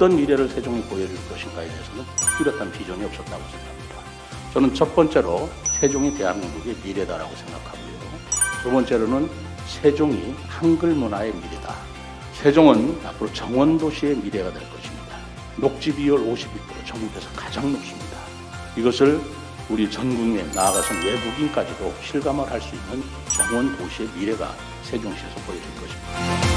어떤 미래를 세종이 보여줄 것인가에 대해서는 뚜렷한 비전이 없었다고 생각합니다. 저는 첫 번째로 세종이 대한민국의 미래다라고 생각하고요. 두 번째로는 세종이 한글 문화의 미래다. 세종은 앞으로 정원 도시의 미래가 될 것입니다. 녹지 비율 52% 전국에서 가장 높습니다. 이것을 우리 전 국민 나아가선 외국인까지도 실감을 할 수 있는 정원 도시의 미래가 세종시에서 보여질 것입니다.